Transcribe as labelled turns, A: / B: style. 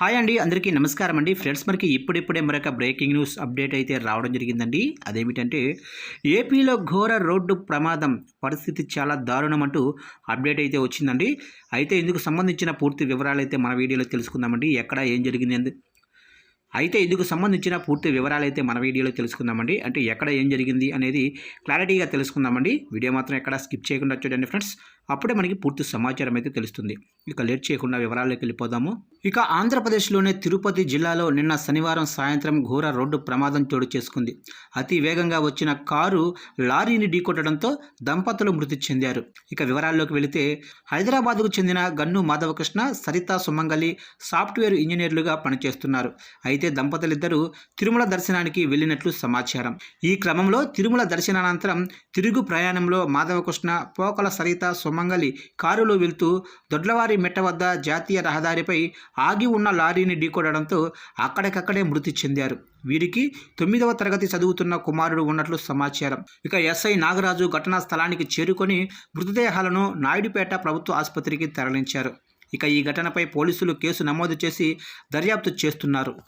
A: Hi అండి అందరికీ నమస్కారం అండి. ఫ్రెండ్స్ మనకి ఇప్పుడిప్పుడే మరొక బ్రేకింగ్ న్యూస్ అప్డేట్ అయితే రావడం జరిగిందండి. అదేమిటంటే ఏపీలో ఘోర రోడ్డు ప్రమాదం పరిస్థితి చాలా దారుణం అంటూ అప్డేట్ అయితే వచ్చిందండి. అయితే ఇందుకు సంబంధించిన పూర్తి వివరాలు అయితే మన వీడియోలో తెలుసుకుందామండి. ఎక్కడ ఏం జరిగింది అయితే ఇందుకు సంబంధించిన పూర్తి వివరాలు అయితే మన వీడియోలో తెలుసుకుందామండి. అంటే ఎక్కడ ఏం జరిగింది అనేది క్లారిటీగా తెలుసుకుందామండి. వీడియో మాత్రం ఎక్కడ స్కిప్ చేయకుండా చూడండి ఫ్రెండ్స్. అప్పుడే మనకి పూర్తి సమాచారం అయితే తెలుస్తుంది. ఇక లేట్ చేయకుండా వివరాల్లోకి వెళ్ళిపోదాము. ఇక ఆంధ్రప్రదేశ్లోనే తిరుపతి జిల్లాలో నిన్న శనివారం సాయంత్రం ఘోర రోడ్డు ప్రమాదం చోటు చేసుకుంది. అతి వేగంగా వచ్చిన కారు లారీని ఢీకొట్టడంతో దంపతులు మృతి చెందారు. ఇక వివరాల్లోకి వెళితే హైదరాబాద్కు చెందిన గన్ను మాధవకృష్ణ సరిత సుమంగలి సాఫ్ట్వేర్ ఇంజనీర్లుగా పనిచేస్తున్నారు. అయితే దంపతులిద్దరూ తిరుమల దర్శనానికి వెళ్ళినట్లు సమాచారం. ఈ క్రమంలో తిరుమల దర్శనానంతరం తిరుగు ప్రయాణంలో మాధవకృష్ణ పోకల సరిత సుమంగలి కారులో వెళ్తూ దొడ్లవారి మెట్ట వద్ద జాతీయ రహదారిపై ఆగి ఉన్న లారీని ఢీకొనడంతో అక్కడికక్కడే మృతి చెందారు. వీరికి తొమ్మిదవ తరగతి చదువుతున్న కుమారుడు ఉన్నట్లు సమాచారం. ఇక ఎస్ఐ నాగరాజు ఘటనా స్థలానికి చేరుకొని మృతదేహాలను నాయుడుపేట ప్రభుత్వ ఆసుపత్రికి తరలించారు. ఇక ఈ ఘటనపై పోలీసులు కేసు నమోదు చేసి దర్యాప్తు చేస్తున్నారు.